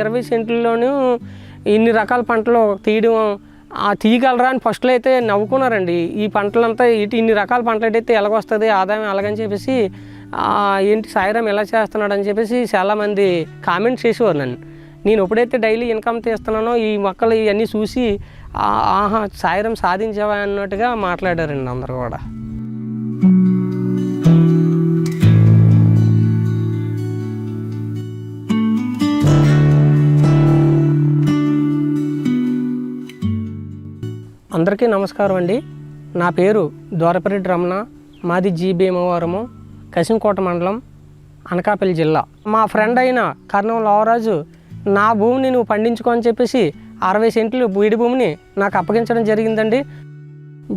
ఇరవై సెంట్లలోనూ ఇన్ని రకాల పంటలు తీయడం ఆ తీయగలరా అని ఫస్ట్లో అయితే నవ్వుకున్నారండి. ఈ పంటలంతా ఇటు ఇన్ని రకాల పంటలు అయితే ఎలాగొస్తుంది ఆదాయం ఎలాగని చెప్పేసి ఏంటి సాయిరామ్ ఎలా చేస్తున్నాడు అని చెప్పేసి చాలామంది కామెంట్స్ చేసేవారు నన్ను. నేను ఎప్పుడైతే డైలీ ఇన్కమ్ తీస్తున్నానో ఈ మొక్కలు ఇవన్నీ చూసి ఆహా సాయిరం సాధించావా అన్నట్టుగా మాట్లాడారండి అందరు కూడా. అందరికీ నమస్కారం అండి. నా పేరు దోరపరెడ్డి రమణ. మాది జీ భీమవరము కసింకోట మండలం అనకాపల్లి జిల్లా. మా ఫ్రెండ్ అయిన కర్ణం లావరాజు నా భూమిని నువ్వు పండించుకో అని చెప్పేసి అరవై సెంట్లు బీడి భూమిని నాకు అప్పగించడం జరిగిందండి.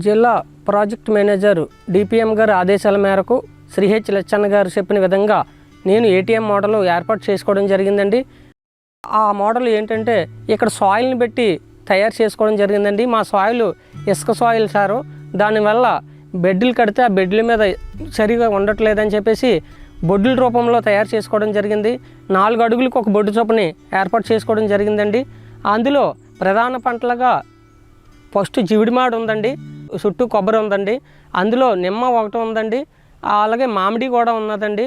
జిల్లా ప్రాజెక్ట్ మేనేజర్ డిపిఎం గారి ఆదేశాల మేరకు శ్రీ హెచ్ లచ్చన్న గారు చెప్పిన విధంగా నేను ఏటీఎం మోడల్ ఏర్పాటు చేసుకోవడం జరిగిందండి. ఆ మోడల్ ఏంటంటే ఇక్కడ సాయిల్ని పెట్టి తయారు చేసుకోవడం జరిగిందండి. మా సాయిల్ ఇసుక సాయిల్ సారు దానివల్ల బెడ్లు కడితే ఆ బెడ్ల మీద సరిగా ఉండట్లేదని చెప్పేసి బొడ్డుల రూపంలో తయారు చేసుకోవడం జరిగింది. నాలుగు అడుగులకు ఒక బొడ్డు చొప్పుని ఏర్పాటు చేసుకోవడం జరిగిందండి. అందులో ప్రధాన పంటలుగా ఫస్ట్ జివిడిమాడు ఉందండి. చుట్టూ కొబ్బరి ఉందండి. అందులో నిమ్మ ఒకటి ఉందండి. అలాగే మామిడి కూడా ఉన్నదండి.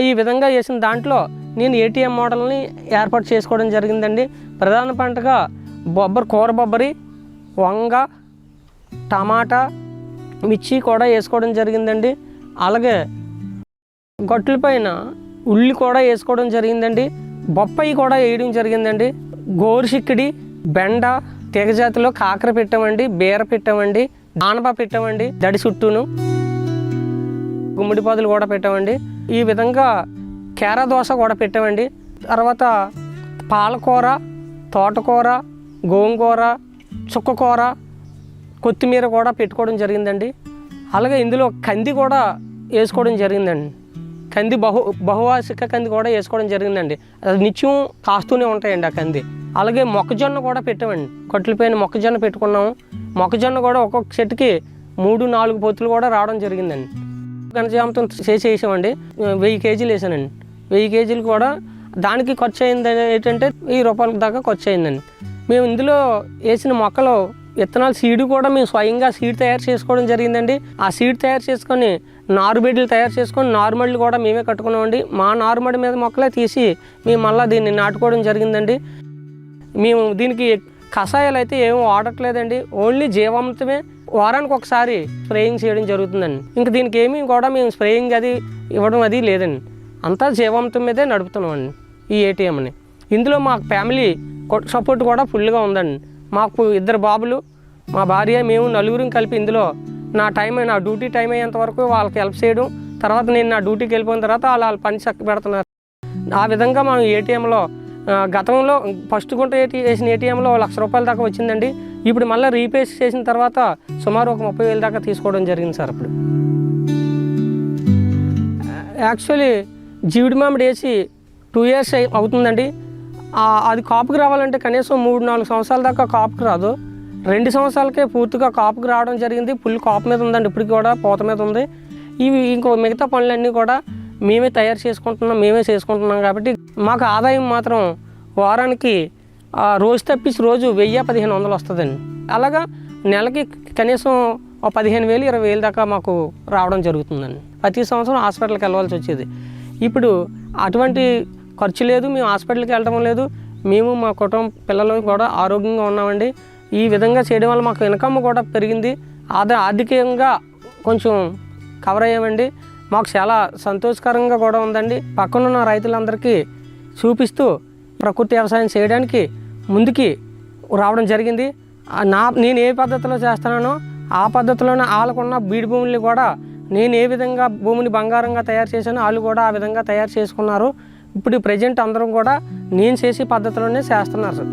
ఈ విధంగా చేసిన దాంట్లో నేను ఏటీఎం మోడల్ని ఏర్పాటు చేసుకోవడం జరిగిందండి. ప్రధాన పంటగా బొబ్బరి కూర బొబ్బరి వంగ టమాటా మిర్చి కూడా వేసుకోవడం జరిగిందండి. అలాగే గొట్ల పైన ఉల్లి కూడా వేసుకోవడం జరిగిందండి. బొప్పాయి కూడా వేయడం జరిగిందండి. గోరుచిక్కిడి బెండ తెగజాతిలో కాకర పెట్టామండి బీర పెట్టామండి దానప పెట్టామండి దడి చుట్టూను గుమ్మడి పాదులు కూడా పెట్టామండి. ఈ విధంగా కేరా దోశ కూడా పెట్టామండి. తర్వాత పాలకూర తోటకూర గోంగూర చుక్కకూర కొత్తిమీర కూడా పెట్టుకోవడం జరిగిందండి. అలాగే ఇందులో కంది కూడా వేసుకోవడం జరిగిందండి. కంది బహు బహువాసిక కంది కూడా వేసుకోవడం జరిగిందండి. అది నిత్యం కాస్తూనే ఉంటాయండి ఆ కంది. అలాగే మొక్కజొన్న కూడా పెట్టామండి. కొట్లపైన మొక్కజొన్న పెట్టుకున్నాము మొక్కజొన్న కూడా ఒక్కొక్క చెట్టుకి మూడు నాలుగు పొత్తులు కూడా రావడం జరిగిందండి. ఘనజామతం చేసి వేసామండి. వెయ్యి కేజీలు వేసానండి. వెయ్యి కేజీలు కూడా దానికి ఖర్చు అయింది ఏంటంటే వెయ్యి రూపాయల దాకా ఖర్చు అయిందండి. మేము ఇందులో వేసిన మొక్కలు విత్తనాలు సీడ్ కూడా మేము స్వయంగా సీడ్ తయారు చేసుకోవడం జరిగిందండి. ఆ సీడ్ తయారు చేసుకొని నారుబెడ్లు తయారు చేసుకొని నారుమడులు కూడా మేమే కట్టుకున్నామండి. మా నారుమడి మీద మొక్కలే తీసి మేము మళ్ళీ దీన్ని నాటుకోవడం జరిగిందండి. మేము దీనికి కషాయాలు అయితే ఏం వాడట్లేదండి. ఓన్లీ జీవామృతమే వారానికి ఒకసారి స్ప్రేయింగ్ చేయడం జరుగుతుందండి. ఇంకా దీనికి ఏమీ కూడా మేము స్ప్రేయింగ్ అది ఇవ్వడం అది లేదండి. అంతా జీవామృతం మీదే నడుపుతున్నామండి ఈ ఏటీఎంని. ఇందులో మా ఫ్యామిలీ సపోర్ట్ కూడా ఫుల్గా ఉందండి. మాకు ఇద్దరు బాబులు మా భార్య మేము నలుగురం కలిపి ఇందులో నా టైం నా డ్యూటీ టైం అయ్యేంత వరకు వాళ్ళకి హెల్ప్ చేయడం తర్వాత నేను నా డ్యూటీకి వెళ్ళిపోయిన తర్వాత వాళ్ళు వాళ్ళ పని చక్క పెడుతున్నారు. ఆ విధంగా మనం ఏటీఎంలో గతంలో ఫస్ట్ గుంట ఏటీ వేసిన ఏటీఎంలో లక్ష రూపాయల దాకా వచ్చిందండి. ఇప్పుడు మళ్ళీ రీపేస్ చేసిన తర్వాత సుమారు ఒక ముప్పై వేల దాకా తీసుకోవడం జరిగింది సార్ అప్పుడు. యాక్చువల్లీ జీవిడి మామిడి వేసి టూ ఇయర్స్ అవుతుందండి. అది కాపుకి రావాలంటే కనీసం మూడు నాలుగు సంవత్సరాల దాకా కాపుకి రాదు. రెండు సంవత్సరాలకే పూర్తిగా కాపుకి రావడం జరిగింది. ఫుల్ కాపు మీద ఉందండి. ఇప్పటికి కూడా పూత మీద ఉంది. ఇవి ఇంకో మిగతా పనులన్నీ కూడా మేమే తయారు చేసుకుంటున్నాం మేమే చేసుకుంటున్నాం కాబట్టి మాకు ఆదాయం మాత్రం వారానికి ఆ, రోజు తప్పించి రోజు వెయ్యి పదిహేను వందలు వస్తుందండి. అలాగా నెలకి కనీసం ఒక పదిహేను వేలు ఇరవై వేలు దాకా మాకు రావడం జరుగుతుందండి. ప్రతి సంవత్సరం హాస్పిటల్కి వెళ్ళవలసి వచ్చేది. ఇప్పుడు అటువంటి ఖర్చు లేదు మేము హాస్పిటల్కి వెళ్ళడం లేదు. మేము మా కుటుంబ పిల్లలు కూడా ఆరోగ్యంగా ఉన్నామండి. ఈ విధంగా చేయడం వల్ల మాకు ఇన్కమ్ కూడా పెరిగింది. ఆదా ఆర్థికంగా కొంచెం కవర్ అయ్యామండి. మాకు చాలా సంతోషకరంగా కూడా ఉందండి. పక్కనున్న రైతులందరికీ చూపిస్తూ ప్రకృతి వ్యవసాయం చేయడానికి ముందుకి రావడం జరిగింది. నా నేను ఏ పద్ధతిలో చేస్తున్నానో ఆ పద్ధతిలోనే వాళ్ళకున్న బీడు భూముల్ని కూడా నేను ఏ విధంగా భూమిని బంగారంగా తయారు చేశానో వాళ్ళు కూడా ఆ విధంగా తయారు చేసుకున్నారు. ఇప్పుడు ప్రజెంట్ అందరం కూడా నేను చేసే పద్ధతిలోనే చేస్తున్నారు సార్.